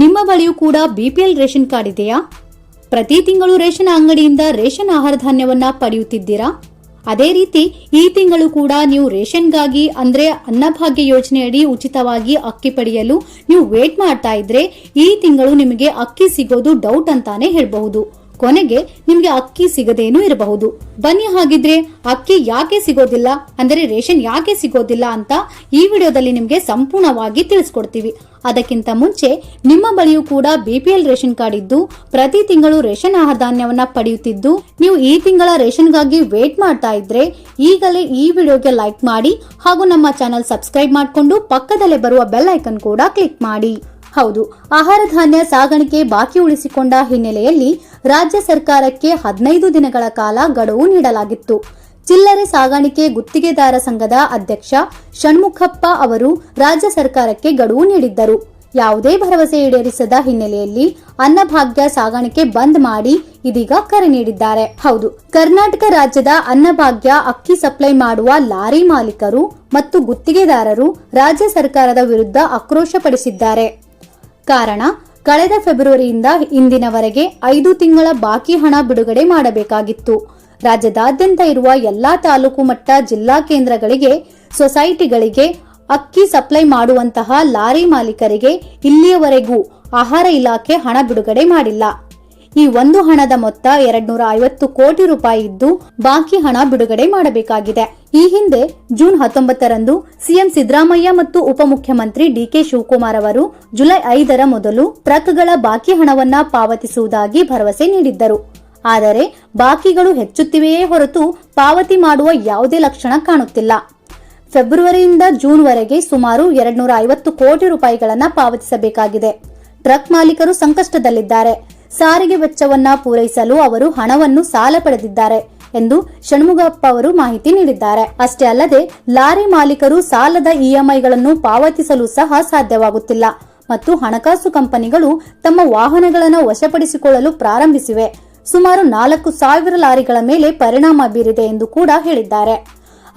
ನಿಮ್ಮ ಬಳಿಯೂ ಕೂಡ ಬಿಪಿಎಲ್ ರೇಷನ್ ಕಾರ್ಡ್ ಇದೆಯಾ? ಪ್ರತಿ ತಿಂಗಳು ರೇಷನ್ ಅಂಗಡಿಯಿಂದ ರೇಷನ್ ಆಹಾರ ಧಾನ್ಯವನ್ನ ಪಡೆಯುತ್ತಿದ್ದೀರಾ? ಅದೇ ರೀತಿ ಈ ತಿಂಗಳು ಕೂಡ ನೀವು ರೇಷನ್ಗಾಗಿ ಅಂದ್ರೆ ಅನ್ನಭಾಗ್ಯ ಯೋಜನೆಯಡಿ ಉಚಿತವಾಗಿ ಅಕ್ಕಿ ಪಡೆಯಲು ನೀವು ವೇಟ್ ಮಾಡ್ತಾ ಇದ್ರೆ ಈ ತಿಂಗಳು ನಿಮಗೆ ಅಕ್ಕಿ ಸಿಗೋದು ಡೌಟ್ ಅಂತಾನೆ ಹೇಳಬಹುದು. ಕೊನೆಗೆ ನಿಮ್ಗೆ ಅಕ್ಕಿ ಸಿಗದೇನೂ ಇರಬಹುದು. ಬನ್ನಿ ಹಾಗಿದ್ರೆ ಅಕ್ಕಿ ಯಾಕೆ ಸಿಗೋದಿಲ್ಲ? ಅಂದರೆ ರೇಷನ್ ಯಾಕೆ ಸಿಗೋದಿಲ್ಲ ಅಂತ ಈ ವಿಡಿಯೋದಲ್ಲಿ ನಿಮ್ಗೆ ಸಂಪೂರ್ಣವಾಗಿ ತಿಳಿಸ್ಕೊಡ್ತೀವಿ. ಅದಕ್ಕಿಂತ ಮುಂಚೆ ನಿಮ್ಮ ಬಳಿಯೂ ಕೂಡ ಬಿಪಿಎಲ್ ರೇಷನ್ ಕಾರ್ಡ್ ಇದ್ದು ಪ್ರತಿ ತಿಂಗಳು ರೇಷನ್ ಆಹಾರ ಧಾನ್ಯವನ್ನ ಪಡೆಯುತ್ತಿದ್ದು, ನೀವು ಈ ತಿಂಗಳ ರೇಷನ್ಗಾಗಿ ವೇಟ್ ಮಾಡ್ತಾ ಇದ್ರೆ ಈಗಲೇ ಈ ವಿಡಿಯೋಗೆ ಲೈಕ್ ಮಾಡಿ ಹಾಗೂ ನಮ್ಮ ಚಾನೆಲ್ ಸಬ್ಸ್ಕ್ರೈಬ್ ಮಾಡಿಕೊಂಡು ಪಕ್ಕದಲ್ಲೇ ಬರುವ ಬೆಲ್ ಐಕನ್ ಕೂಡ ಕ್ಲಿಕ್ ಮಾಡಿ. ಹೌದು, ಆಹಾರ ಧಾನ್ಯ ಸಾಗಾಣಿಕೆ ಬಾಕಿ ಉಳಿಸಿಕೊಂಡ ಹಿನ್ನೆಲೆಯಲ್ಲಿ ರಾಜ್ಯ ಸರ್ಕಾರಕ್ಕೆ ಹದಿನೈದು ದಿನಗಳ ಕಾಲ ಗಡುವು ನೀಡಲಾಗಿತ್ತು. ಚಿಲ್ಲರೆ ಸಾಗಾಣಿಕೆ ಗುತ್ತಿಗೆದಾರ ಸಂಘದ ಅಧ್ಯಕ್ಷ ಷಣ್ಮುಖಪ್ಪ ಅವರು ರಾಜ್ಯ ಸರ್ಕಾರಕ್ಕೆ ಗಡುವು ನೀಡಿದ್ದರು. ಯಾವುದೇ ಭರವಸೆ ಈಡೇರಿಸದ ಹಿನ್ನೆಲೆಯಲ್ಲಿ ಅನ್ನಭಾಗ್ಯ ಸಾಗಾಣಿಕೆ ಬಂದ್ ಮಾಡಿ ಇದೀಗ ಕರೆ ನೀಡಿದ್ದಾರೆ. ಹೌದು, ಕರ್ನಾಟಕ ರಾಜ್ಯದ ಅನ್ನಭಾಗ್ಯ ಅಕ್ಕಿ ಸಪ್ಲೈ ಮಾಡುವ ಲಾರಿ ಮಾಲೀಕರು ಮತ್ತು ಗುತ್ತಿಗೆದಾರರು ರಾಜ್ಯ ಸರ್ಕಾರದ ವಿರುದ್ಧ ಆಕ್ರೋಶಪಡಿಸಿದ್ದಾರೆ ಕಾರಣ, ಕಳೆದ ಫೆಬ್ರವರಿಯಿಂದ ಇಂದಿನವರೆಗೆ ಐದು ತಿಂಗಳ ಬಾಕಿ ಹಣ ಬಿಡುಗಡೆ ಮಾಡಬೇಕಾಗಿತ್ತು. ರಾಜ್ಯದಾದ್ಯಂತ ಇರುವ ಎಲ್ಲಾ ತಾಲೂಕು ಮಟ್ಟ ಜಿಲ್ಲಾ ಕೇಂದ್ರಗಳಿಗೆ, ಸೊಸೈಟಿಗಳಿಗೆ ಅಕ್ಕಿ ಸಪ್ಲೈ ಮಾಡುವಂತಹ ಲಾರಿ ಮಾಲೀಕರಿಗೆ ಇಲ್ಲಿಯವರೆಗೂ ಆಹಾರ ಇಲಾಖೆ ಹಣ ಬಿಡುಗಡೆ ಮಾಡಿಲ್ಲ. ಈ ಒಂದು ಹಣದ ಮೊತ್ತ ಎರಡ್ನೂರ ಐವತ್ತು ಕೋಟಿ ರೂಪಾಯಿ ಇದ್ದು ಬಾಕಿ ಹಣ ಬಿಡುಗಡೆ ಮಾಡಬೇಕಾಗಿದೆ. ಈ ಹಿಂದೆ ಜೂನ್ ಹತ್ತೊಂಬತ್ತರಂದು ಸಿಎಂ ಸಿದ್ದರಾಮಯ್ಯ ಮತ್ತು ಉಪಮುಖ್ಯಮಂತ್ರಿ ಡಿಕೆ ಶಿವಕುಮಾರ್ ಅವರು ಜುಲೈ ಐದರ ಮೊದಲು ಟ್ರಕ್ಗಳ ಬಾಕಿ ಹಣವನ್ನ ಪಾವತಿಸುವುದಾಗಿ ಭರವಸೆ ನೀಡಿದ್ದರು. ಆದರೆ ಬಾಕಿಗಳು ಹೆಚ್ಚುತ್ತಿವೆಯೇ ಹೊರತು ಪಾವತಿ ಮಾಡುವ ಯಾವುದೇ ಲಕ್ಷಣ ಕಾಣುತ್ತಿಲ್ಲ. ಫೆಬ್ರವರಿಯಿಂದ ಜೂನ್ವರೆಗೆ ಸುಮಾರು ಎರಡ್ನೂರ ಐವತ್ತು ಕೋಟಿ ರೂಪಾಯಿಗಳನ್ನು ಪಾವತಿಸಬೇಕಾಗಿದೆ. ಟ್ರಕ್ ಮಾಲೀಕರು ಸಂಕಷ್ಟದಲ್ಲಿದ್ದಾರೆ. ಸಾರಿಗೆ ವೆಚ್ಚವನ್ನ ಪೂರೈಸಲು ಅವರು ಹಣವನ್ನು ಸಾಲ ಪಡೆದಿದ್ದಾರೆ ಎಂದು ಷಣ್ಮುಗಪ್ಪ ಅವರು ಮಾಹಿತಿ ನೀಡಿದ್ದಾರೆ. ಅಷ್ಟೇ ಅಲ್ಲದೆ, ಲಾರಿ ಮಾಲೀಕರು ಸಾಲದ ಇಎಂಐಗಳನ್ನು ಪಾವತಿಸಲು ಸಹ ಸಾಧ್ಯವಾಗುತ್ತಿಲ್ಲ ಮತ್ತು ಹಣಕಾಸು ಕಂಪನಿಗಳು ತಮ್ಮ ವಾಹನಗಳನ್ನು ವಶಪಡಿಸಿಕೊಳ್ಳಲು ಪ್ರಾರಂಭಿಸಿವೆ. ಸುಮಾರು ನಾಲ್ಕು ಸಾವಿರ ಲಾರಿಗಳ ಮೇಲೆ ಪರಿಣಾಮ ಬೀರಿದೆ ಎಂದು ಕೂಡ ಹೇಳಿದ್ದಾರೆ.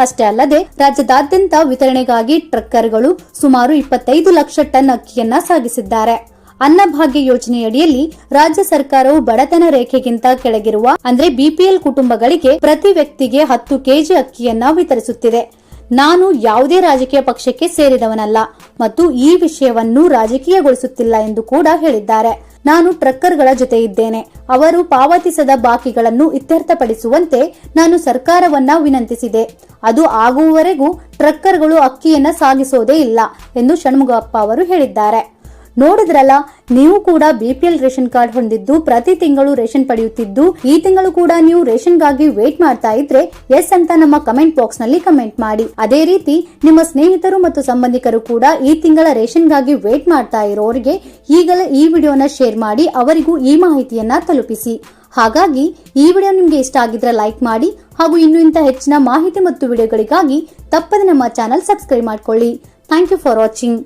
ಅಷ್ಟೇ ಅಲ್ಲದೆ, ರಾಜ್ಯದಾದ್ಯಂತ ವಿತರಣೆಗಾಗಿ ಟ್ರಕ್ಕರ್ಗಳು ಸುಮಾರು ಇಪ್ಪತ್ತೈದು ಲಕ್ಷ ಟನ್ ಅಕ್ಕಿಯನ್ನ ಸಾಗಿಸಿದ್ದಾರೆ. ಅನ್ನಭಾಗ್ಯ ಯೋಜನೆಯಡಿಯಲ್ಲಿ ರಾಜ್ಯ ಸರ್ಕಾರವು ಬಡತನ ರೇಖೆಗಿಂತ ಕೆಳಗಿರುವ, ಅಂದ್ರೆ ಬಿಪಿಎಲ್ ಕುಟುಂಬಗಳಿಗೆ ಪ್ರತಿ ವ್ಯಕ್ತಿಗೆ ಹತ್ತು ಕೆಜಿ ಅಕ್ಕಿಯನ್ನ ವಿತರಿಸುತ್ತಿದೆ. ನಾನು ಯಾವುದೇ ರಾಜಕೀಯ ಪಕ್ಷಕ್ಕೆ ಸೇರಿದವನಲ್ಲ ಮತ್ತು ಈ ವಿಷಯವನ್ನು ರಾಜಕೀಯಗೊಳಿಸುತ್ತಿಲ್ಲ ಎಂದು ಕೂಡ ಹೇಳಿದ್ದಾರೆ. ನಾನು ಟ್ರಕ್ಕರ್ಗಳ ಜೊತೆ ಇದ್ದೇನೆ. ಅವರು ಪಾವತಿಸದ ಬಾಕಿಗಳನ್ನು ಇತ್ಯರ್ಥಪಡಿಸುವಂತೆ ನಾನು ಸರ್ಕಾರವನ್ನ ವಿನಂತಿಸಿದೆ. ಅದು ಆಗುವವರೆಗೂ ಟ್ರಕ್ಕರ್ಗಳು ಅಕ್ಕಿಯನ್ನ ಸಾಗಿಸೋದೇ ಇಲ್ಲ ಎಂದು ಷಣ್ಮುಗಪ್ಪ ಅವರು ಹೇಳಿದ್ದಾರೆ. ನೋಡಿದ್ರಲ್ಲ, ನೀವು ಕೂಡ ಬಿಪಿಎಲ್ ರೇಷನ್ ಕಾರ್ಡ್ ಹೊಂದಿದ್ದು ಪ್ರತಿ ತಿಂಗಳು ರೇಷನ್ ಪಡೆಯುತ್ತಿದ್ದು, ಈ ತಿಂಗಳು ಕೂಡ ನೀವು ರೇಷನ್ಗಾಗಿ ವೇಟ್ ಮಾಡ್ತಾ ಇದ್ರೆ ಎಸ್ ಅಂತ ನಮ್ಮ ಕಮೆಂಟ್ ಬಾಕ್ಸ್ನಲ್ಲಿ ಕಮೆಂಟ್ ಮಾಡಿ. ಅದೇ ರೀತಿ, ನಿಮ್ಮ ಸ್ನೇಹಿತರು ಮತ್ತು ಸಂಬಂಧಿಕರು ಕೂಡ ಈ ತಿಂಗಳ ರೇಷನ್ಗಾಗಿ ವೇಟ್ ಮಾಡ್ತಾ ಇರೋರಿಗೆ ಈಗಲೇ ಈ ವಿಡಿಯೋನ ಶೇರ್ ಮಾಡಿ, ಅವರಿಗೂ ಈ ಮಾಹಿತಿಯನ್ನ ತಲುಪಿಸಿ. ಹಾಗಾಗಿ, ಈ ವಿಡಿಯೋ ನಿಮಗೆ ಇಷ್ಟ ಆಗಿದ್ರೆ ಲೈಕ್ ಮಾಡಿ ಹಾಗೂ ಇನ್ನು ಇಂಥ ಹೆಚ್ಚಿನ ಮಾಹಿತಿ ಮತ್ತು ವಿಡಿಯೋಗಳಿಗಾಗಿ ತಪ್ಪದೆ ನಮ್ಮ ಚಾನಲ್ ಸಬ್ಸ್ಕ್ರೈಬ್ ಮಾಡ್ಕೊಳ್ಳಿ. Thank you for watching